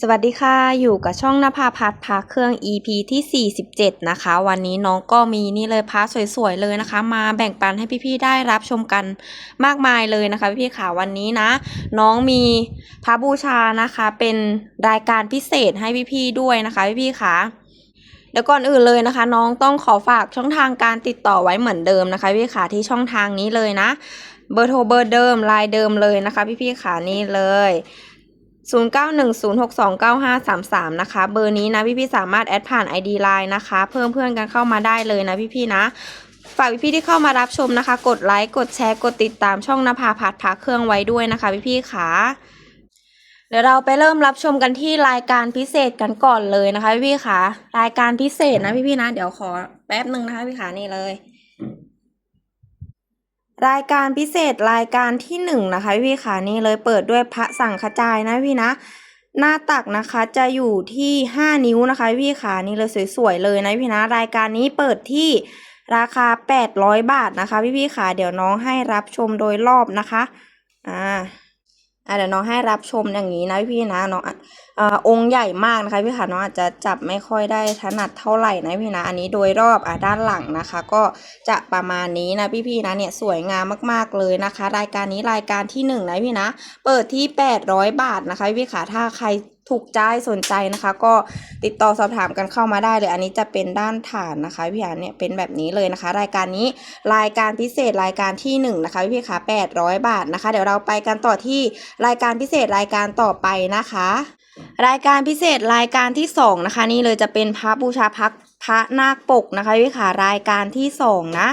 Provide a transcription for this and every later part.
สวัสดีค่ะ อยู่กับช่องนภาพัฒน์พาเครื่อง EP ที่ 47 นะคะ วันนี้น้องก็มีนี่เลยพาสวยๆเลยนะคะ มาแบ่งปันให้พี่ๆได้รับชมกันมากมายเลยนะคะ พี่ๆค่ะวันนี้นะ น้องมีพระบูชานะคะ เป็นรายการพิเศษให้พี่ๆด้วยนะคะ พี่ๆค่ะเดี๋ยวก่อนอื่นเลยนะคะ น้องต้องขอฝากช่องทางการติดต่อไว้เหมือนเดิมนะคะ พี่ๆค่ะที่ช่องทางนี้เลยนะ เบอร์โทรเบอร์เดิมไลน์เดิมเลยนะคะ พี่ๆค่ะนี่เลย 0910629533 นะคะ เบอร์นี้นะพี่ๆสามารถแอดผ่าน ID Line นะคะ เพิ่มเพื่อนกันเข้ามาได้เลยนะพี่ๆนะ ฝากพี่ๆที่เข้ามารับชมนะคะ กดไลค์ กดแชร์ กดติดตามช่องนภาพัฒน์พักเครื่องไว้ด้วยนะคะพี่ๆค่ะเดี๋ยวเราไปเริ่มรับชมกันที่รายการพิเศษกันก่อนเลยนะคะพี่ๆค่ะรายการพิเศษนะพี่ๆนะ เดี๋ยวขอแป๊บหนึ่งนะคะพี่ขานี่เลย รายการพิเศษรายการที่หนึ่งนะคะพี่ค่ะนี่เลยเปิดด้วยพระสังฆจายนะพี่นะ หน้าตักนะคะจะอยู่ที่ห้านิ้วนะคะพี่ค่ะนี่เลยสวยๆเลยนะพี่นะ รายการนี้เปิดที่ราคาแปดร้อยบาทนะคะ พี่พี่ค่ะเดี๋ยวน้องให้รับชมโดยรอบนะคะอ่าเดี๋ยวน้องให้รับชมอย่างนี้นะพี่ๆนะน้อง อองค์ใหญ่มากนะคะพี่ค่ะน้องอาจจะจับไม่ค่อยได้ถนัดเท่าไหร่นะพี่นะอันนี้โดยรอบอ่าด้านหลังนะคะ ก็จะประมาณนี้นะพี่ๆนะเนี่ยสวยงามมากๆเลยนะคะ รายการนี้รายการที่หนึ่งนะพี่นะ เปิดที่ 800 บาทนะคะพี่ค่ะถ้าใครถูกใจสนใจนะคะ ก็ติดต่อสอบถามกันเข้ามาได้เลย อันนี้จะเป็นด้านฐานนะคะพี่ค่ะเนี่ยเป็นแบบนี้เลยนะคะ รายการนี้รายการพิเศษรายการที่หนึ่งนะคะพี่ค่ะ800 บาทนะคะ เดี๋ยวเราไปกันต่อที่รายการพิเศษรายการต่อไปนะคะ รายการพิเศษรายการที่สองนะคะ นี่เลยจะเป็นพระบูชาพัก พระนาคปกนะคะพี่ค่ะรายการที่สองนะ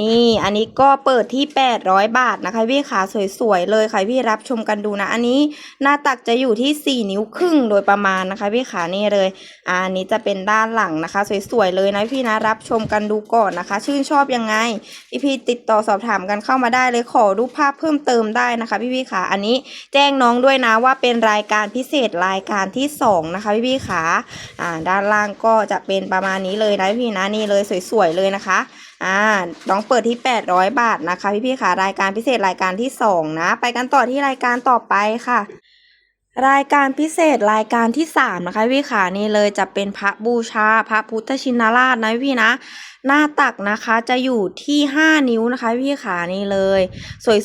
นี่อันนี้ก็เปิดที่ 800 บาทนะคะพี่ขาสวยๆเลยค่ะพี่รับชมกันดูนะ อันนี้หน้าตักจะอยู่ที่ 4 นิ้วครึ่งโดยประมาณนะคะพี่ขานี่เลยอันนี้จะเป็นด้านหลังนะคะ สวยๆเลยนะพี่นะรับชมกันดูก่อนนะคะ ชื่นชอบยังไงพี่พี่ๆติดต่อสอบถามกันเข้ามาได้เลยขอรูปภาพเพิ่มเติมได้นะคะ พี่พี่ๆขาอันนี้แจ้งน้องด้วยนะว่าเป็นรายการพิเศษรายการที่สองนะคะพี่พี่ๆขาอ่าด้านล่างก็จะเป็นประมาณนี้เลยนะพี่นะนี่เลยสวยๆเลยนะคะอ่าน้องเปิดที่ 800 บาทนะคะพี่ๆค่ะรายการพิเศษรายการที่สองนะ ไปกันต่อที่รายการต่อไปค่ะรายการพิเศษรายการที่สามนะคะพี่ขานี่เลยจะเป็นพระบูชาพระพุทธชินราชนะพี่นะหน้าตักนะคะจะอยู่ที่ห้านิ้วนะคะ พี่ขานี่เลย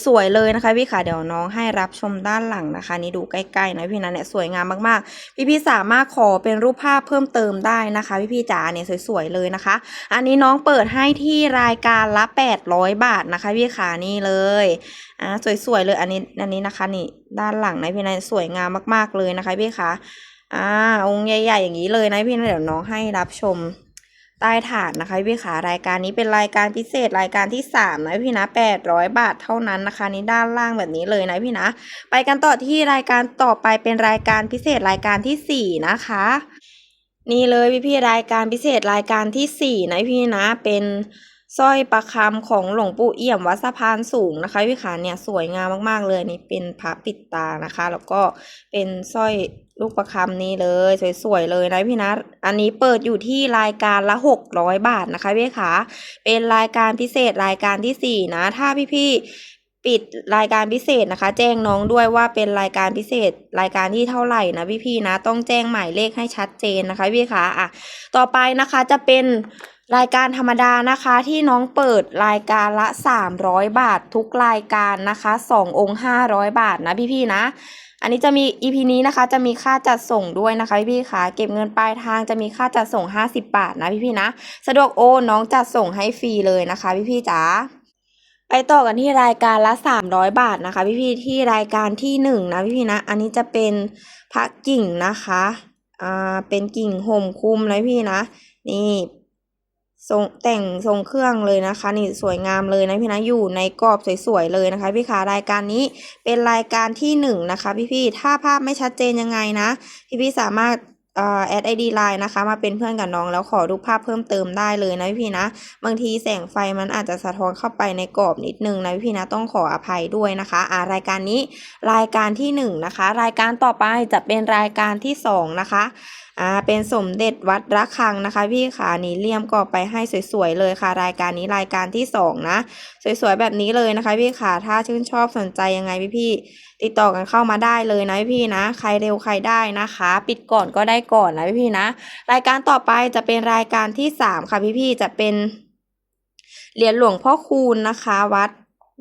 สวยๆเลยนะคะ พี่ขาเดี๋ยวน้องให้รับชมด้านหลังนะคะ นี่ดูใกล้ๆนะพี่นะเนี่ยสวยงามมากๆ พี่ๆสามารถขอเป็นรูปภาพเพิ่มเติมได้นะคะ พี่ๆจ๋าเนี่ยสวยๆเลยนะคะ อันนี้น้องเปิดให้ที่รายการละ 800 บาทนะคะ พี่ขานี่เลยอ่าสวยๆเลยอันนี้อันนี้นะคะนี่ด้านหลังนะพี่นะสวยงามมากๆเลยนะคะ พี่คะอ่าองค์ใหญ่ ๆ อย่างนี้เลยนะพี่นะเดี๋ยวน้องให้รับชม ใต้ฐานนะคะพี่ขารายการนี้เป็นรายการพิเศษรายการที่สามนะพี่นะแปดร้อยบาทเท่านั้นนะคะนี่ด้านล่างแบบนี้เลยนะพี่นะ ไปกันต่อที่รายการต่อไปเป็นรายการพิเศษรายการที่สี่นะคะ นี่เลยพี่พี่รายการพิเศษรายการที่สี่นะพี่นะเป็นสร้อยประคำของหลวงปู่เอี่ยมวัดสะพานสูงนะคะพี่ขาเนี่ยสวยงามมากๆเลยนี่เป็นพระปิดตานะคะ แล้วก็เป็นสร้อย ลูกประคำนี้เลย สวยๆเลยนะพี่นะอันนี้เปิดอยู่ที่รายการละหกร้อยบาทนะคะพี่ขาเป็นรายการพิเศษรายการที่สี่นะถ้าพี่ๆปิดรายการพิเศษนะคะ แจ้งน้องด้วยว่าเป็นรายการพิเศษ รายการที่เท่าไหร่นะพี่ๆนะ ต้องแจ้งหมายเลขให้ชัดเจนนะคะพี่คะอะต่อไปนะคะจะเป็นรายการธรรมดานะคะที่น้องเปิดรายการละ 300 บาท ทุกรายการนะคะ 2 องค์ 500 บาทนะพี่ๆนะ อันนี้จะมี EP นี้นะคะจะมีค่าจัดส่งด้วยนะคะพี่ๆคะเก็บเงินปลายทางจะมีค่าจัดส่ง 50 บาทนะพี่ๆนะ สะดวกโอนน้องจัดส่งให้ฟรีเลยนะคะ พี่ๆจ๋าไปต่อกันที่รายการละ 300 บาทนะคะ พี่ๆที่รายการที่หนึ่งนะพี่นะ อันนี้จะเป็นพระกิ่งนะคะอ่าเป็นกิ่งห่มคุมนะพี่นะ นี่ ทรงแต่งทรงเครื่องเลยนะคะนี่สวยงามเลยนะพี่นะอยู่ในกรอบสวยๆเลยนะคะ พี่คะรายการนี้เป็นรายการที่หนึ่งนะคะพี่ๆถ้าภาพไม่ชัดเจนยังไงนะ พี่ๆสามารถเออแอดไอดีไลน์นะคะ มาเป็นเพื่อนกับน้องแล้วขอรูปภาพเพิ่มเติมได้เลยนะพี่ๆนะ บางทีแสงไฟมันอาจจะสะท้อนเข้าไปในกรอบนิดนึงนะพี่ๆนะต้องขออภัยด้วยนะคะอ่ารายการนี้รายการที่หนึ่งนะคะ รายการต่อไปจะเป็นรายการที่สองนะคะ อ่าเป็นสมเด็จวัดระฆังนะคะ พี่ขานี่เลี่ยมกรอบไปให้สวยๆเลยค่ะ รายการนี้รายการที่สองนะสวยๆแบบนี้เลยนะคะ พี่ขาถ้าชื่นชอบสนใจยังไงพี่ๆติดต่อกันเข้ามาได้เลยนะพี่ๆนะ ใครเร็วใครได้นะคะ ปิดก่อนก็ได้ก่อนนะพี่ๆนะ รายการต่อไปจะเป็นรายการที่สามค่ะพี่ๆจะเป็นเหรียญหลวงพ่อคูณนะคะ วัด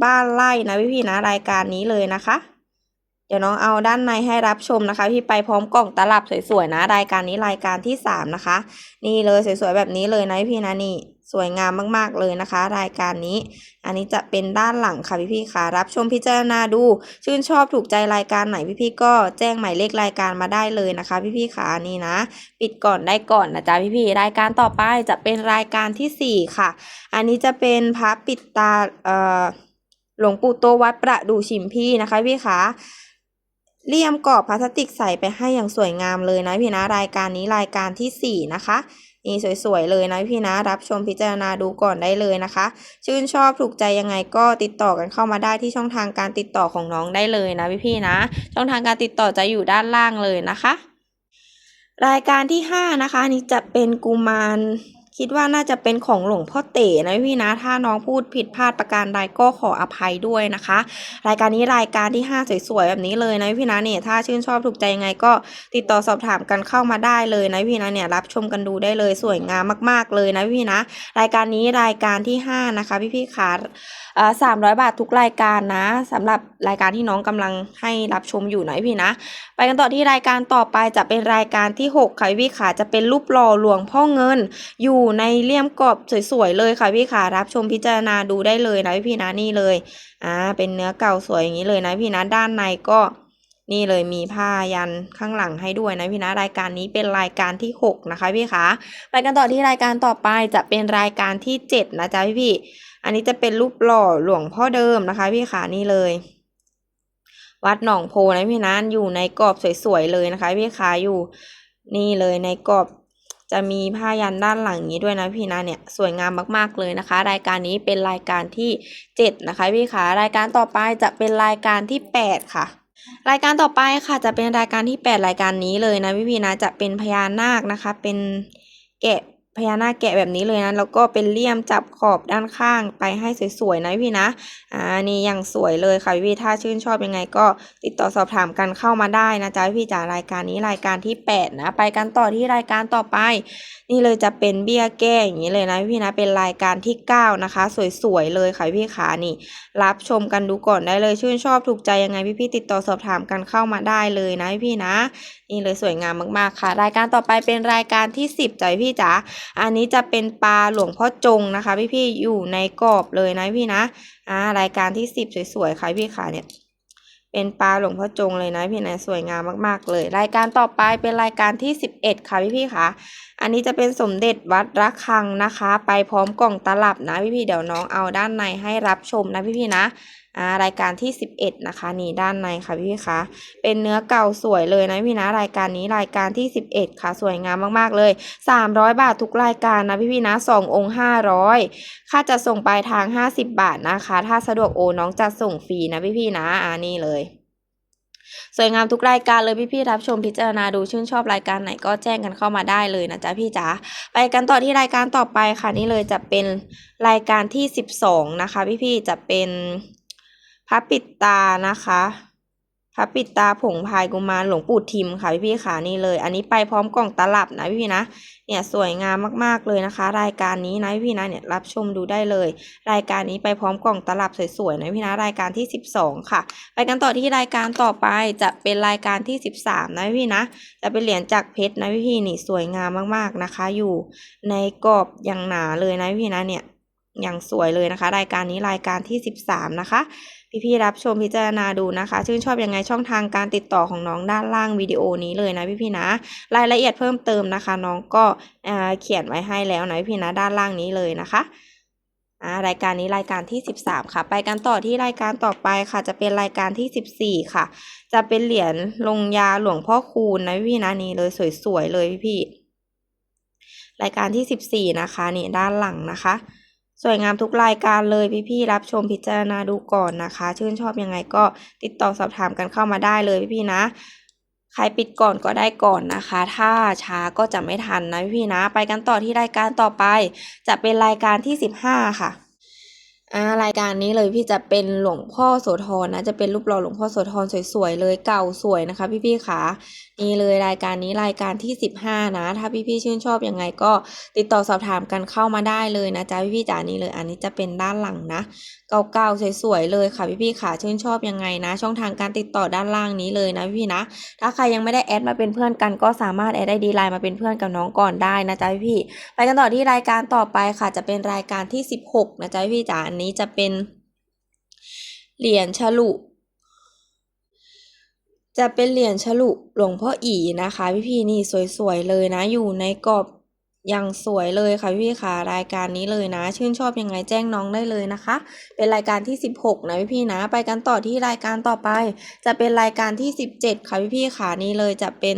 บ้านไร่นะพี่ๆนะ รายการนี้เลยนะคะ ดี๋ยวน้องเอาด้านในให้รับชมนะคะ พี่ไปพร้อมกล่องตลับสวยๆนะรายการนี้รายการที่สามนะคะ นี่เลยสวยๆแบบนี้เลยนะพี่นะนี่สวยงามมากๆเลยนะคะ รายการนี้ อันนี้จะเป็นด้านหลังค่ะพี่ๆค่ะ รับชมพิจารณาดู ชื่นชอบถูกใจรายการไหนพี่ๆก็แจ้งหมายเลขรายการมาได้เลยนะคะ พี่ๆค่ะนี่นะ ปิดก่อนได้ก่อนนะจ๊ะพี่ๆรายการต่อไปจะเป็นรายการที่สี่ค่ะ อันนี้จะเป็นพระปิดตาเอ่อหลวงปู่โตวัดประดูชิมพี่นะคะพี่คะ เลี่ยมกรอบพลาสติกใส่ไปให้อย่างสวยงามเลยนะพี่นะรายการนี้รายการที่สี่นะคะนี่สวยๆเลยนะพี่นะรับชมพิจารณาดูก่อนได้เลยนะคะ ชื่นชอบถูกใจยังไงก็ติดต่อกันเข้ามาได้ที่ช่องทางการติดต่อของน้องได้เลยนะพี่ๆนะ ช่องทางการติดต่อจะอยู่ด้านล่างเลยนะคะ รายการที่ห้านะคะนนี่จะเป็นกุมาร คิดว่าน่าจะเป็นของหลวงพ่อเต๋นะพี่นะ ถ้าน้องพูดผิดพลาดประการใดก็ขออภัยด้วยนะคะ รายการนี้รายการที่ห้าสวยๆแบบนี้เลยนะพี่นะเนี่ยถ้าชื่นชอบถูกใจยังไงก็ติดต่อสอบถามกันเข้ามาได้เลยนะพี่นะเนี่ยรับชมกันดูได้เลยสวยงามมาก ๆเลยนะพี่นะ รายการนี้รายการที่ห้านะคะพี่ๆขาสามร้อยบาททุกรายการนะสำหรับรายการที่น้องกำลังให้รับชมอยู่นะพี่นะ ไปกันต่อที่รายการต่อไปจะเป็นรายการที่หกค่ะพี่ขาจะเป็นรูปหล่อหลวงพ่อเงิน อยู่ในเลี่ยมกรอบสวยๆเลยค่ะพี่ขารับชมพิจารณาดูได้เลยนะพี่นะนี่เลยอ่าเป็นเนื้อเก่าสวยอย่างนี้เลยนะพี่นะด้านในก็นี่เลยมีผ้ายันข้างหลังให้ด้วยนะพี่นะรายการนี้เป็นรายการที่หกนะคะพี่ขาไปกันต่อที่รายการต่อไปจะเป็นรายการที่เจ็ดนะจ๊ะพี่พี่ อันนี้จะเป็นรูปหล่อหลวงพ่อเดิมนะคะ พี่ขานี่เลย วัดหนองโพนะพี่นะอยู่ในกรอบสวยๆเลยนะคะ พี่ขาอยู่นี่เลยในกรอบจะมีผ้ายันด้านหลังนี้ด้วยนะพี่นะเนี่ยสวยงามมากๆเลยนะคะ รายการนี้เป็นรายการที่เจ็ดนะคะพี่ขารายการต่อไปจะเป็นรายการที่แปดค่ะ รายการต่อไปค่ะจะเป็นรายการที่แปดรายการนี้เลยนะพี่พี่นะจะเป็นพญานาคนะคะ เป็นแกะ พญานาคแกะแบบนี้เลยนะ แล้วก็เป็นเลี่ยมจับขอบด้านข้างไปให้สวยๆนะพี่นะ อ่านี่ยังสวยเลยค่ะพี่ถ้าชื่นชอบยังไงก็ติดต่อสอบถามกันเข้ามาได้นะจ๊ะพี่จ๋ารายการนี้รายการที่ 8 นะ ไปกันต่อที่รายการต่อไป นี่เลยจะเป็นเบี้ยแก้อย่างนี้เลยนะพี่นะเป็นรายการที่ 9 นะคะ สวยๆเลยค่ะพี่ขานี่ รับชมกันดูก่อนได้เลยชื่นชอบถูกใจยังไงพี่ๆติดต่อสอบถามกันเข้ามาได้เลยนะพี่นะ นี่เลยสวยงามมากๆค่ะ รายการต่อไปเป็นรายการที่ 10จ้ะพี่จ๋าอันนี้จะเป็นปลาหลวงพ่อจงนะคะ พี่ๆอยู่ในกรอบเลยนะพี่นะอ่ารายการที่สิบสวยๆค่ะพี่ขาเนี่ย เป็นปลาหลวงพ่อจงเลยนะพี่นะสวยงามมากๆเลย รายการต่อไปเป็นรายการที่สิบเอ็ดค่ะพี่พี่คะอันนี้จะเป็นสมเด็จวัดระฆังนะคะ ไปพร้อมกล่องตลับนะพี่พี่ๆเดี๋ยวน้องเอาด้านในให้รับชมนะพี่พี่ๆนะ รายการที่สิบเอ็ดนะคะ นี่ด้านในค่ะพี่พี่คะเป็นเนื้อเก่าสวยเลยนะพี่นะรายการนี้รายการที่สิบเอ็ดค่ะ สวยงามมากๆเลยสามร้อยบาททุกรายการนะพี่พี่นะสององค์ห้าร้อยค่าจะส่งปลายทาง 50 บาทนะคะ ถ้าสะดวกโอน้องจะส่งฟรีนะพี่ๆนะอ่านี่เลยสวยงามทุกรายการเลยพี่ๆรับชมพิจารณาดูชื่นชอบรายการไหนก็แจ้งกันเข้ามาได้เลยนะจ๊ะพี่จ๋าไปกันต่อที่รายการต่อไปค่ะนี่เลยจะเป็นรายการที่ 12 นะคะ พี่ๆจะเป็น ระปิดตานะคะพระปิดตาผงพายกุมารหลวงปู่ทิมค่ะพี่ๆค่ะนี่เลย อันนี้ไปพร้อมกล่องตลับนะพี่ๆนะ เนี่ยสวยงามมากๆเลยนะคะ รายการนี้นะพี่นะเนี่ยรับชมดูได้เลย รายการนี้ไปพร้อมกล่องตลับสวยๆนะพี่นะรายการที่ 12 ค่ะ ไปกันต่อที่รายการต่อไปจะเป็นรายการที่ 13 นะพี่นะ จะเป็นเหรียญจากเพชรนะพี่พี่นี่สวยงามมากๆนะคะ อยู่ในกรอบอย่างหนาเลยนะพี่นะเนี่ยอย่างสวยเลยนะคะ รายการนี้รายการที่ 13 นะคะ พี่ๆรับชมพิจารณาดูนะคะ ชื่นชอบยังไงช่องทางการติดต่อของน้องด้านล่างวิดีโอนี้เลยนะพี่ๆนะ รายละเอียดเพิ่มเติมนะคะ น้องก็เขียนไว้ให้แล้วนะพี่ๆนะด้านล่างนี้เลยนะคะรายการนี้รายการที่ 13 ค่ะ ไปกันต่อที่รายการต่อไปค่ะ จะเป็นรายการที่ 14 ค่ะ จะเป็นเหรียญลงยาหลวงพ่อคูณนะพี่นะนี่เลยสวยๆเลยพี่ๆรายการที่ 14 นะคะนี่ด้านหลังนะคะ สวยงามทุกรายการเลยพี่ๆรับชมพิจารณาดูก่อนนะคะ ชื่นชอบยังไงก็ติดต่อสอบถามกันเข้ามาได้เลยพี่ๆนะใครปิดก่อนก็ได้ก่อนนะคะ ถ้าช้าก็จะไม่ทันนะพี่ๆนะ ไปกันต่อที่รายการต่อไป จะเป็นรายการที่สิบห้าค่ะรายการนี้เลยพี่จะเป็นหลวงพ่อโสธรนะ จะเป็นรูปหล่อหลวงพ่อโสธรสวยๆเลยเก่าสวยนะคะ พี่ๆค่ะนี่เลยรายการนี้รายการที่สิบห้านะ ถ้าพี่ๆชื่นชอบยังไงก็ติดต่อสอบถามกันเข้ามาได้เลยนะจ๊ะพี่ๆจ๋านี่เลยอันนี้จะเป็นด้านหลังนะเก่าๆสวยๆเลยค่ะพี่ๆค่ะชื่นชอบยังไงนะ ช่องทางการติดต่อด้านล่างนี้เลยนะพี่ๆนะ ถ้าใครยังไม่ได้แอดมาเป็นเพื่อนกันก็สามารถแอดไอดีไลน์มาเป็นเพื่อนกับน้องก่อนได้นะจ๊ะพี่ๆไปกันต่อที่รายการต่อไปค่ะ จะเป็นรายการที่สิบหกนะจ๊ะพี่ๆจ๋าอันนี้จะเป็นเหรียญฉลุ จะเป็นเหรียญฉลุหลวงพ่ออีนะคะ พี่ๆนี่สวยๆเลยนะ อยู่ในกรอบอย่างสวยเลยค่ะพี่ๆค่ะรายการนี้เลยนะ ชื่นชอบยังไงแจ้งน้องได้เลยนะคะ เป็นรายการที่ 16 นะพี่ๆนะ ไปกันต่อที่รายการต่อไป จะเป็นรายการที่ 17 ค่ะพี่ๆค่ะนี่เลยจะเป็น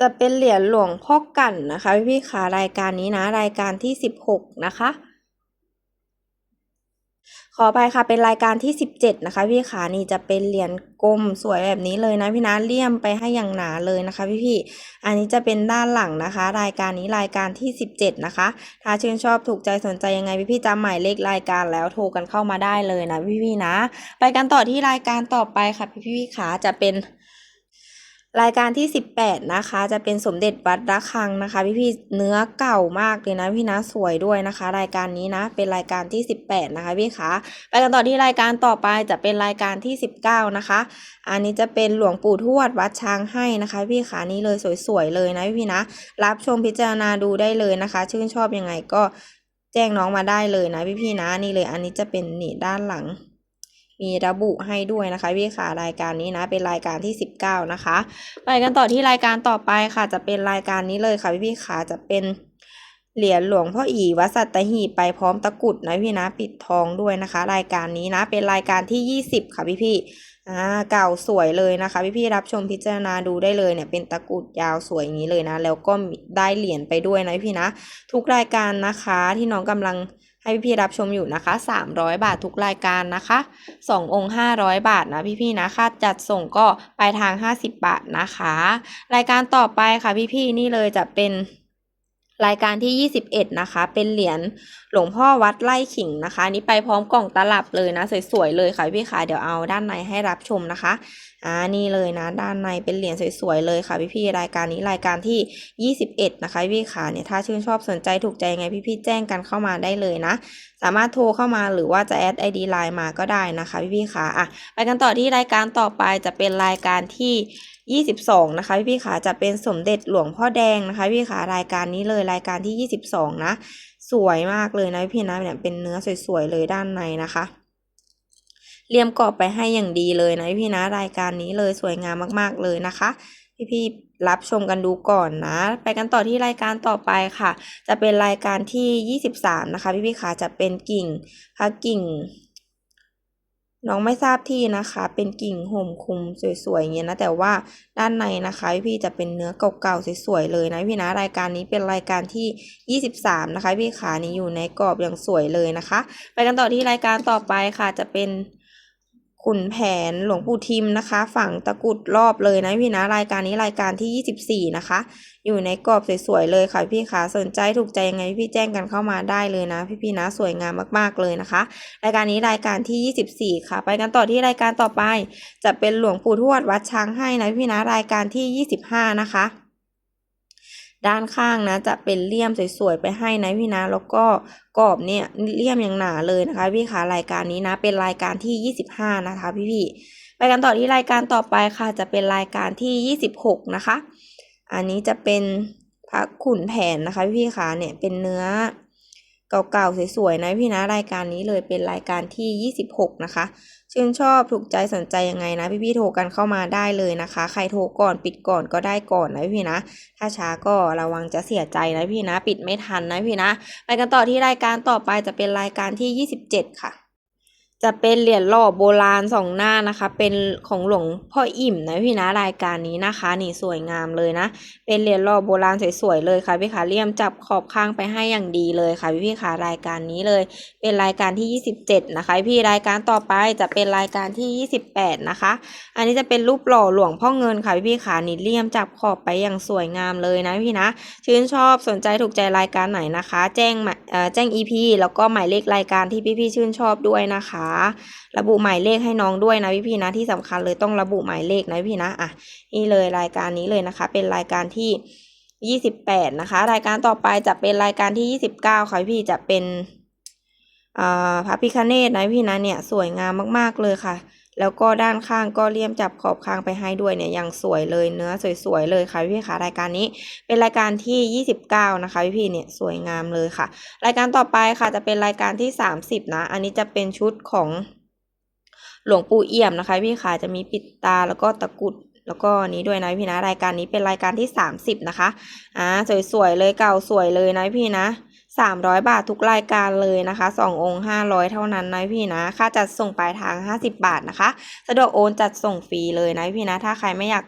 จะเป็นเหรียญหลวงพ่อกั่นนะคะ พี่ๆค่ะรายการนี้นะ รายการที่ 16 นะคะ ขอไปค่ะเป็นรายการที่ 17 นะคะ พี่ขานี่จะเป็นเหรียญกลมสวยแบบนี้เลยนะพี่นะเลี่ยมไปให้อย่างหนาเลยนะคะ พี่พี่อันนี้จะเป็นด้านหลังนะคะ รายการนี้รายการที่ 17 นะคะ ถ้าชื่นชอบถูกใจสนใจยังไงพี่พี่จำหมายเลขรายการแล้วโทรกันเข้ามาได้เลยนะพี่พี่นะ ไปกันต่อที่รายการต่อไปค่ะพี่พี่ขาจะเป็น รายการที่ 18 นะคะ จะเป็นสมเด็จวัดระฆังนะคะ พี่พี่ๆเนื้อเก่ามากเลยนะพี่นะสวยด้วยนะคะ รายการนี้นะเป็นรายการที่ 18 นะคะพี่คะไปกันต่อที่รายการต่อไปจะเป็นรายการที่ 19 นะคะ อันนี้จะเป็นหลวงปู่ทวดวัดช้างให้นะคะ พี่ขานี่เลยสวยๆเลยนะพี่พี่ๆนะ รับชมพิจารณาดูได้เลยนะคะ ชื่นชอบยังไงก็แจ้งน้องมาได้เลยนะพี่พี่ๆนะนี่เลยอันนี้จะเป็นนี่ด้านหลัง มีระบุให้ด้วยนะคะพี่ค่ะรายการนี้นะเป็นรายการที่ 19 นะคะ ไปกันต่อที่รายการต่อไปค่ะ จะเป็นรายการนี้เลยค่ะพี่พี่ค่ะจะเป็นเหรียญหลวงพ่ออีวัดสัตหีไปพร้อมตะกุดนะพี่นะปิดทองด้วยนะคะ รายการนี้นะเป็นรายการที่ 20 ค่ะพี่พี่อ่าเก่าสวยเลยนะคะ พี่พี่รับชมพิจารณาดูได้เลยเนี่ยเป็นตะกุดยาวสวยอย่างนี้เลยนะ แล้วก็ได้เหรียญไปด้วยนะพี่นะ ทุกรายการนะคะที่น้องกำลัง ให้พี่ๆรับชมอยู่นะคะ 300 บาททุกรายการนะคะ 2 องค์ 500 บาทนะพี่ๆนะค่าจัดส่งก็ปลายทาง 50 บาทนะคะ รายการต่อไปค่ะพี่ๆนี่เลยจะเป็นรายการที่ 21 นะคะ เป็นเหรียญหลวงพ่อวัดไร่ขิงนะคะนนี้ไปพร้อมกล่องตลับเลยนะ สวยๆเลยค่ะพี่ค่ะ เดี๋ยวเอาด้านในให้รับชมนะคะ อ่านี่เลยนะ ด้านในเป็นเหรียญสวยๆเลยค่ะพี่ๆรายการนี้รายการที่ 21 นะคะพี่ค่ะเนี่ยถ้าชื่นชอบสนใจถูกใจยังไงพี่ๆแจ้งกันเข้ามาได้เลยนะ สามารถโทรเข้ามาหรือว่าจะแอด ID ไลน์มาก็ได้นะคะพี่ๆค่ะอะไปกันต่อที่รายการต่อไปจะเป็นรายการที่22 นะคะพี่ๆค่ะจะเป็นสมเด็จหลวงพ่อแดงนะคะพี่ค่ะรายการนี้เลยรายการที่ 22 นะ สวยมากเลยนะพี่นะเนี่ยเป็นเนื้อสวยๆเลยด้านในนะคะ เรียมกรอบไปให้อย่างดีเลยนะพี่นะรายการนี้เลยสวยงามมากๆเลยนะคะ พี่ๆรับชมกันดูก่อนนะ ไปกันต่อที่รายการต่อไปค่ะ จะเป็นรายการที่ 23 นะคะ พี่ๆค่ะจะเป็นกิ่งพระกิ่งน้องไม่ทราบที่นะคะ เป็นกิ่งห่มคลุมสวยๆอย่างเงี้ยนะ แต่ว่าด้านในนะคะ พี่ๆจะเป็นเนื้อเก่าๆสวยๆเลยนะพี่นะรายการนี้เป็นรายการที่ 23 นะคะ พี่ขานี้อยู่ในกรอบอย่างสวยเลยนะคะ ไปกันต่อที่รายการต่อไปค่ะจะเป็น ขุนแผนหลวงปู่ทิมนะคะ ฝั่งตะกุดรอบเลยนะพี่นะรายการนี้รายการที่ 24 นะคะ อยู่ในกรอบสวยๆเลยค่ะพี่ขาสนใจถูกใจยังไงพี่แจ้งกันเข้ามาได้เลยนะ พี่ๆนะสวยงามมากๆเลยนะคะ รายการนี้รายการที่ 24 ค่ะ ไปกันต่อที่รายการต่อไป จะเป็นหลวงปู่ทวดวัดช้างให้นะพี่นะรายการที่ 25 นะคะ ด้านข้างนะจะเป็นเลี่ยมสวยๆไปให้นะพี่นะแล้วก็กรอบเนี่ยเลี่ยมอย่างหนาเลยนะคะ พี่คะรายการนี้นะ เป็นรายการที่ 25 นะคะ พี่ๆไปกันต่อที่รายการต่อไปค่ะ จะเป็นรายการที่ 26 นะคะ อันนี้จะเป็นพระขุนแผนนะคะ พี่ๆคะเนี่ยเป็นเนื้อ เก่าๆสวยๆนะพี่นะรายการนี้เลยเป็นรายการที่ 26 นะคะ ชื่นชอบถูกใจสนใจยังไงนะพี่ๆโทรกันเข้ามาได้เลยนะคะ ใครโทรก่อนปิดก่อนก็ได้ก่อนนะพี่นะ ถ้าช้าก็ระวังจะเสียใจนะพี่นะ ปิดไม่ทันนะพี่นะ ไปกันต่อที่รายการต่อไปจะเป็นรายการที่ 27 ค่ะ จะเป็นเหรียญหล่อโบราณสองหน้านะคะ เป็นของหลวงพ่ออิ่มนะพี่นะรายการนี้นะคะ นี่สวยงามเลยนะ เป็นเหรียญหล่อโบราณสวยๆเลยค่ะพี่ขาเลี่ยมจับขอบข้างไปให้อย่างดีเลยค่ะพี่พี่ขารายการนี้เลย เป็นรายการที่ 27 นะคะ พี่รายการต่อไปจะเป็นรายการที่ 28 นะคะ อันนี้จะเป็นรูปหล่อหลวงพ่อเงินค่ะพี่พี่ขานี่เลี่ยมจับขอบไปอย่างสวยงามเลยนะพี่นะ ชื่นชอบสนใจถูกใจรายการไหนนะคะ แจ้งเอ่อแจ้ง EP แล้วก็หมายเลขรายการที่พี่ๆชื่นชอบด้วยนะคะระบุหมายเลขให้น้องด้วยนะพี่ๆนะที่สำคัญเลยต้องระบุหมายเลขนะพี่นะอะนี่เลยรายการนี้เลยนะคะ เป็นรายการที่ยี่สิบแปดนะคะ รายการต่อไปจะเป็นรายการที่ยี่สิบเก้าค่ะพี่จะเป็นอ่าพระพิคเนตนะพี่นะเนี่ยสวยงามมาก ๆเลยค่ะ แล้วก็ด้านข้างก็เลี่ยมจับขอบข้างไปให้ด้วยเนี่ยอย่างสวยเลยเนื้อสวยๆเลยค่ะพี่ๆค่ะรายการนี้เป็นรายการที่ 29 นะคะพี่ๆเนี่ยสวยงามเลยค่ะ รายการต่อไปค่ะจะเป็นรายการที่ 30 นะ อันนี้จะเป็นชุดของหลวงปู่เอี่ยมนะคะพี่ค่ะจะมีปิดตาแล้วก็ตะกุดแล้วก็นี้ด้วยนะพี่นะรายการนี้เป็นรายการที่ 30 นะคะอ่าสวยๆเลยเก่าสวยเลยนะพี่นะ 300 บาททุกรายการเลยนะคะ 2 องค์ 500 เท่านั้นนะพี่นะ ค่าจัดส่งปลายทาง 50 บาทนะคะ สะดวกโอนจัดส่งฟรีเลยนะพี่นะ ถ้าใครไม่อยาก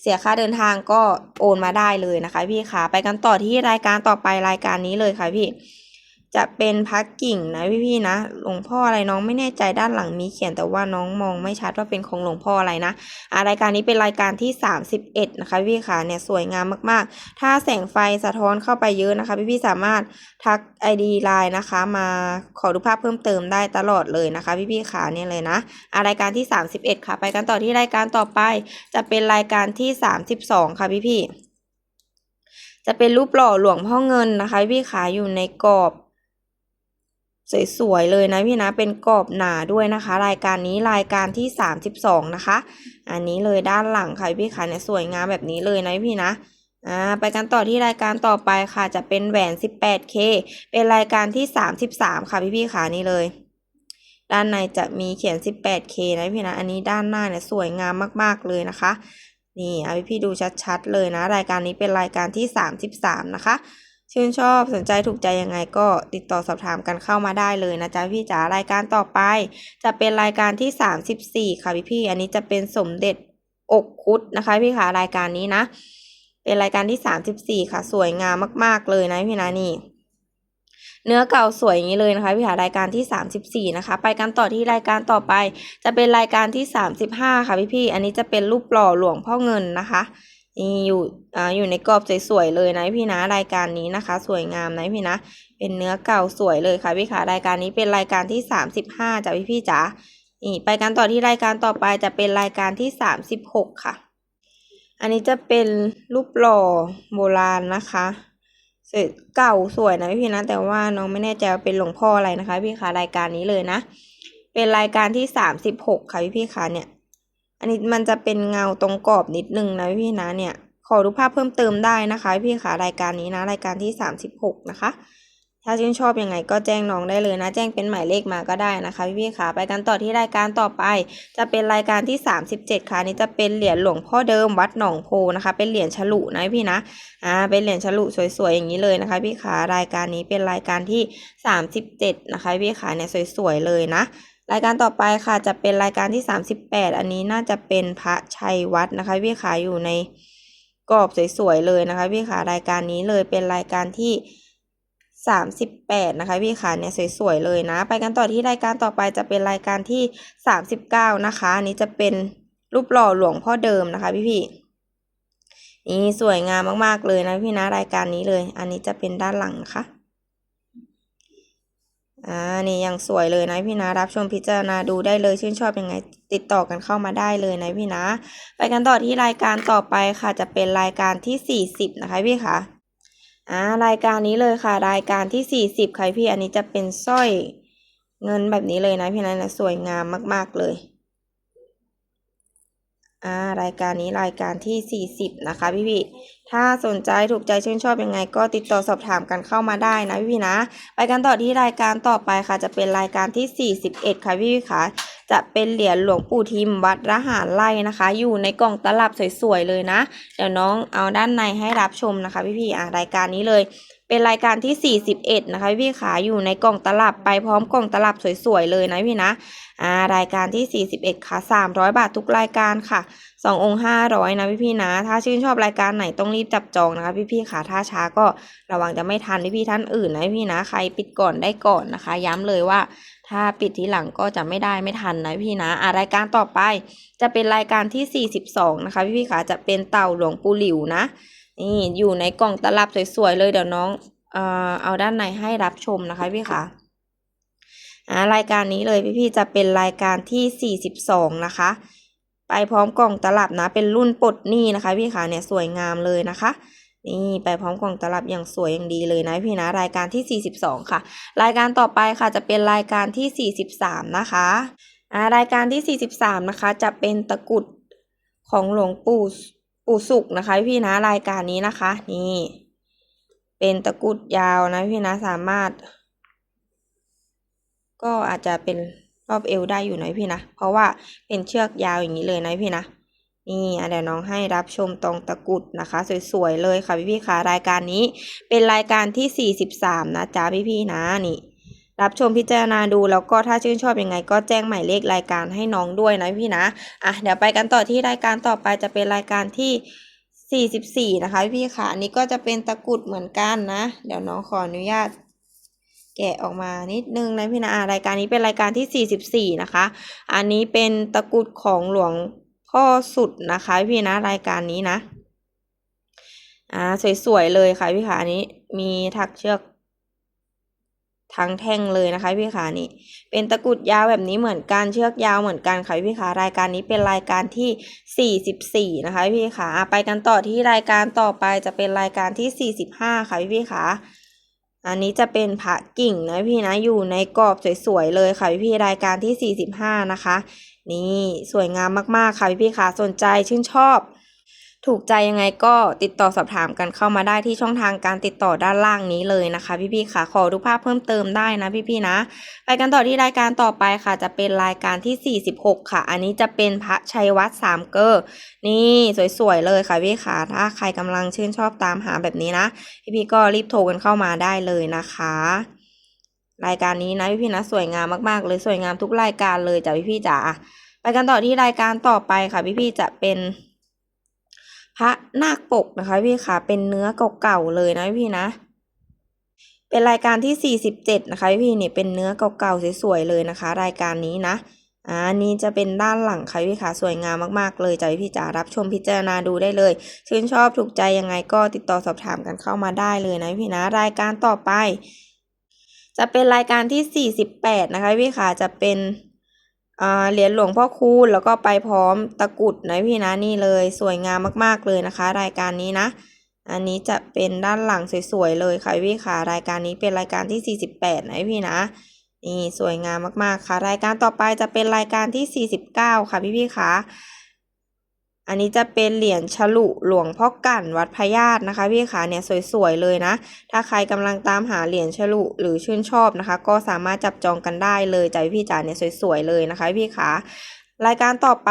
เสียค่าเดินทางก็โอนมาได้เลยนะคะ พี่คะไปกันต่อที่รายการต่อไปรายการนี้เลยค่ะพี่ จะเป็นพักกิ่งนะพี่ๆนะ หลวงพ่ออะไรน้องไม่แน่ใจด้านหลังมีเขียนแต่ว่าน้องมองไม่ชัดว่าเป็นของหลวงพ่ออะไรนะอ่ารายการนี้เป็นรายการที่ 31 นะคะพี่ค่ะเนี่ยสวยงามมากๆ ถ้าแสงไฟสะท้อนเข้าไปเยอะนะคะ พี่ๆสามารถทัก ID ไลน์นะคะ มาขอดูภาพเพิ่มเติมได้ตลอดเลยนะคะ พี่ๆค่ะเนี่ยเลยนะอ่ารายการที่ 31 ค่ะ ไปกันต่อที่รายการต่อไป จะเป็นรายการที่ 32 ค่ะพี่ๆจะเป็นรูปหล่อหลวงพ่อเงินนะคะ พี่ขาอยู่ในกรอบ สวยๆเลยนะพี่นะเป็นกรอบหนาด้วยนะคะ รายการนี้รายการที่ 32 นะคะ อันนี้เลยด้านหลังค่ะพี่ค่ะเนี่ยสวยงามแบบนี้เลยนะพี่นะอ่าไปกันต่อที่รายการต่อไปค่ะ จะเป็นแหวน 18K เป็นรายการที่ 33 ค่ะพี่พี่ค่ะนี่เลยด้านในจะมีเขียน 18K นะพี่นะ อันนี้ด้านหน้าเนี่ยสวยงามมากๆเลยนะคะ นี่เอาพี่พี่ดูชัดๆเลยนะ รายการนี้เป็นรายการที่ 33 นะคะ ชื่นชอบสนใจถูกใจยังไงก็ติดต่อสอบถามกันเข้ามาได้เลยนะจ๊ะพี่จ๋ารายการต่อไป จะเป็นรายการที่ 34 ค่ะพี่พี่อันนี้จะเป็นสมเด็จอกคุดนะคะ พี่ค่ะรายการนี้นะ เป็นรายการที่ 34 ค่ะ สวยงามมากๆเลยนะพี่นะนี่เนื้อเก่าสวยอย่างนี้เลยนะคะพี่หารายการที่ 34 นะคะ ไปกันต่อที่รายการต่อไป จะเป็นรายการที่ 35 ค่ะพี่พี่อันนี้จะเป็นรูปหล่อหลวงพ่อเงินนะคะ อยู่อ่าอยู่ในกรอบสวยๆเลยนะพี่นะรายการนี้นะคะ สวยงามนะพี่นะ เป็นเนื้อเก่าสวยเลยค่ะพี่ค่ะรายการนี้เป็นรายการที่ 35จ้ะพี่พี่จ๋านี่ไปกันต่อที่รายการต่อไปจะเป็นรายการที่ 36 ค่ะ อันนี้จะเป็นรูปหล่อโบราณนะคะสวยเก่าสวยนะพี่นะ แต่ว่าน้องไม่แน่ใจว่าเป็นหลวงพ่ออะไรนะคะ พี่คะรายการนี้เลยนะ เป็นรายการที่สามสิบหกค่ะพี่พี่คะเนี่ย อันนี้มันจะเป็นเงาตรงกรอบนิดนึงนะพี่นะเนี่ย ขอดูภาพเพิ่มเติมได้นะคะ พี่คะรายการนี้นะ รายการที่สามสิบหกนะคะ ถ้าชื่นชอบยังไงก็แจ้งน้องได้เลยนะ แจ้งเป็นหมายเลขมาก็ได้นะคะ พี่พี่คะไปกันต่อที่รายการต่อไป จะเป็นรายการที่ 37 ค่ะนนี้จะเป็นเหรียญหลวงพ่อเดิมวัดหนองโพนะคะ เป็นเหรียญฉลุนะพี่นะอ่าเป็นเหรียญฉลุสวยๆอย่างนี้เลยนะคะ พี่ขารายการนี้เป็นรายการที่ 37 นะคะ พี่ขาเนี่ยสวยๆเลยนะ รายการต่อไปค่ะจะเป็นรายการที่ 38 อันนี้น่าจะเป็นพระชัยวัดนะคะพี่ขาอยู่ในกรอบสวยๆเลยนะคะพี่ขารายการนี้เลยเป็นรายการที่ 38 นะคะพี่ขาเนี่ยสวยๆเลยนะ ไปกันต่อที่รายการต่อไปจะเป็นรายการที่ 39 นะคะอันนี้จะเป็นรูปหล่อหลวงพ่อเดิมนะคะพี่พี่นี่สวยงามมากๆเลยนะพี่นะรายการนี้เลย อันนี้จะเป็นด้านหลังนะคะ อ่านี่ยังสวยเลยนะพี่นะรับชมพิจารณาดูได้เลยชื่นชอบยังไง ติดต่อกันเข้ามาได้เลยนะพี่นะ ไปกันต่อที่รายการต่อไปค่ะจะเป็นรายการที่ 40 นะคะพี่คะอ่ารายการนี้เลยค่ะ รายการที่ 40 ค่ะพี่อันนี้จะเป็นสร้อยเงินแบบนี้เลยนะพี่นะนะสวยงามมาก ๆเลย อ่ารายการนี้รายการที่ 40 นะคะพี่พี่ถ้าสนใจถูกใจชื่นชอบยังไง ก็ติดต่อสอบถามกันเข้ามาได้นะพี่พี่นะ ไปกันต่อที่รายการต่อไปค่ะ จะเป็นรายการที่ 41 ค่ะพี่พี่ค่ะจะเป็นเหรียญหลวงปู่ทิมวัดระหารไร่นะคะ อยู่ในกล่องตลับสวยๆเลยนะ เดี๋ยวน้องเอาด้านในให้รับชมนะคะ พี่พี่ๆอ่ารายการนี้เลย เป็นรายการที่ 41 นะคะพี่ขาอยู่ในกล่องตลับไปพร้อมกล่องตลับสวยๆเลยนะพี่นะอ่ารายการที่ 41 ค่ะ 300 บาททุกรายการค่ะ 2 องค์ 500 นะพี่ๆนะ ถ้าชื่นชอบรายการไหนต้องรีบจับจองนะคะพี่ๆค่ะ ถ้าช้าก็ระวังจะไม่ทันพี่ๆท่านอื่นนะพี่นะ ใครปิดก่อนได้ก่อนนะคะ ย้ำเลยว่าถ้าปิดทีหลังก็จะไม่ได้ไม่ทันนะพี่นะอ่ารายการต่อไปจะเป็นรายการที่ 42 นะคะพี่ๆค่ะจะเป็นเต่าหลวงปู่หลิวนะ นี่อยู่ในกล่องตลับสวยๆเลยเดี๋ยวน้องเอ่อเอาด้านในให้รับชมนะคะพี่คะอ่ารายการนี้เลยพี่ๆจะเป็นรายการที่ 42 นะคะ ไปพร้อมกล่องตลับนะ เป็นรุ่นปลดหนี้นะคะ พี่คะเนี่ยสวยงามเลยนะคะนี่ไปพร้อมกล่องตลับอย่างสวยอย่างดีเลยนะพี่นะรายการที่ 42 ค่ะ รายการต่อไปค่ะจะเป็นรายการที่ 43 นะคะอ่ารายการที่ 43 นะคะ จะเป็นตะกุดของหลวงปู่ ปู่สุกนะคะพี่นะรายการนี้นะคะ นี่ เป็นตะกุดยาวนะพี่นะสามารถ ก็อาจจะเป็นรอบเอวได้อยู่นะพี่นะ เพราะว่าเป็นเชือกยาวอย่างนี้เลยนะพี่นะ นี่เดี๋ยวน้องให้รับชมตรงตะกุดนะคะ สวยๆเลยค่ะพี่ๆค่ะรายการนี้ เป็นรายการที่ 43 นะจ๊ะพี่ๆนะนี่ รับชมพิจารณาดูแล้วก็ถ้าชื่นชอบยังไง ก็แจ้งหมายเลขรายการให้น้องด้วยนะพี่นะอะเดี๋ยวไปกันต่อที่รายการต่อไปจะเป็นรายการที่ 44 นะคะพี่ค่ะอันนี้ก็จะเป็นตะกรุดเหมือนกันนะ เดี๋ยวน้องขออนุญาตแกะออกมานิดนึงนะพี่นะรายการนี้เป็นรายการที่ 44 นะคะ อันนี้เป็นตะกรุดของหลวงพ่อสุดนะคะพี่นะรายการนี้นะอ่าสวยๆเลยค่ะพี่ขาอันนี้มีถักเชือก ทั้งแท่งเลยนะคะพี่ขานี่ เป็นตะกุดยาวแบบนี้เหมือนกันเชือกยาวเหมือนกันค่ะพี่ขารายการนี้เป็นรายการที่ 44 นะคะพี่ขาอะไปกันต่อที่รายการต่อไปจะเป็นรายการที่ 45 ค่ะพี่พี่ขาอันนี้จะเป็นพระกิ่งนะพี่นะอยู่ในกรอบสวยๆเลยค่ะพี่พี่รายการที่ 45 นะคะ นี่สวยงามมากๆค่ะพี่พี่ขาสนใจชื่นชอบ ถูกใจยังไงก็ติดต่อสอบถามกันเข้ามาได้ที่ช่องทางการติดต่อด้านล่างนี้เลยนะคะ พี่ๆค่ะขอดูภาพเพิ่มเติมได้นะพี่ๆนะ ไปกันต่อที่รายการต่อไปค่ะ จะเป็นรายการที่ 46 ค่ะ อันนี้จะเป็นพระชัยวัดสามเกอร์นี่สวยๆเลยค่ะพี่ค่ะถ้าใครกำลังชื่นชอบตามหาแบบนี้นะพี่ๆก็รีบโทรกันเข้ามาได้เลยนะคะรายการนี้นะพี่ๆนะสวยงามมากๆ เลยสวยงามทุกรายการเลยจ้ะพี่ๆจ๋าไปกันต่อที่รายการต่อไปค่ะพี่ๆจะเป็น พระนาคปกนะคะพี่ค่ะเป็นเนื้อเก่าๆเลยนะพี่นะ เป็นรายการที่ 47 นะคะพี่เนี่ยเป็นเนื้อเก่าๆสวยๆเลยนะคะ รายการนี้นะอ่านี่จะเป็นด้านหลังค่ะพี่ค่ะสวยงามมากๆเลยจ้ะพี่จ๋ารับชมพิจารณาดูได้เลย ชื่นชอบถูกใจยังไงก็ติดต่อสอบถามกันเข้ามาได้เลยนะพี่นะ รายการต่อไป จะเป็นรายการที่ 48 นะคะพี่ค่ะจะเป็น เหรียญหลวงพ่อคูณแล้วก็ไปพร้อมตะกุดนะพี่นะนี่เลยสวยงามมากๆเลยนะคะ รายการนี้นะ อันนี้จะเป็นด้านหลังสวยๆเลยค่ะพี่ค่ะรายการนี้เป็นรายการที่ 48 นะพี่นะนี่สวยงามมากๆค่ะ รายการต่อไปจะเป็นรายการที่ 49 ค่ะพี่พี่ค่ะ อันนี้จะเป็นเหรียญฉลุหลวงพ่อกั่นวัดพญาตนะคะพี่ขาเนี่ยสวยๆเลยนะ ถ้าใครกำลังตามหาเหรียญฉลุหรือชื่นชอบนะคะ ก็สามารถจับจองกันได้เลยจ้ะพี่จ๋าเนี่ยสวยๆเลยนะคะพี่ขารายการต่อไป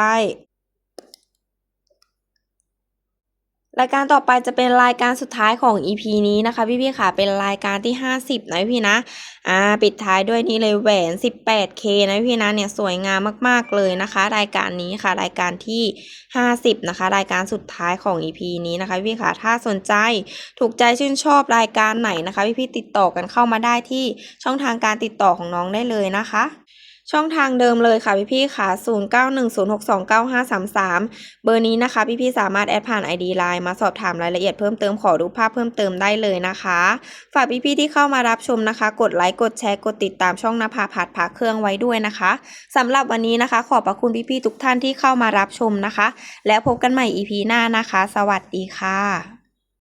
รายการต่อไปจะเป็นรายการสุดท้ายของ EP นี้นะคะ พี่ๆค่ะเป็นรายการที่ 50 นะพี่นะอ่าปิดท้ายด้วยนี่เลยแหวน 18K นะพี่นะเนี่ยสวยงามมากๆเลยนะคะ รายการนี้ค่ะ รายการที่ 50 นะคะ รายการสุดท้ายของ EP นี้นะคะพี่ค่ะถ้าสนใจถูกใจชื่นชอบรายการไหนนะคะ พี่ๆติดต่อกันเข้ามาได้ที่ช่องทางการติดต่อของน้องได้เลยนะคะ ช่องทางเดิมเลยค่ะพี่ๆค่ะ 0910629533 เบอร์นี้นะคะ พี่ๆสามารถแอดผ่าน ID Line มาสอบถามรายละเอียดเพิ่มเติมขอดูปภาพเพิ่มเติมได้เลยนะคะ ฝากพี่ๆที่เข้ามารับชมนะคะ กดไลค์กดแชร์กดติดตามช่องนภาพัฒน์พักเครื่องไว้ด้วยนะคะสำหรับวันนี้นะคะ ขอบพระคุณพี่ๆทุกท่านที่เข้ามารับชมนะคะ แล้วพบกันใหม่ EP หน้านะคะ สวัสดีค่ะ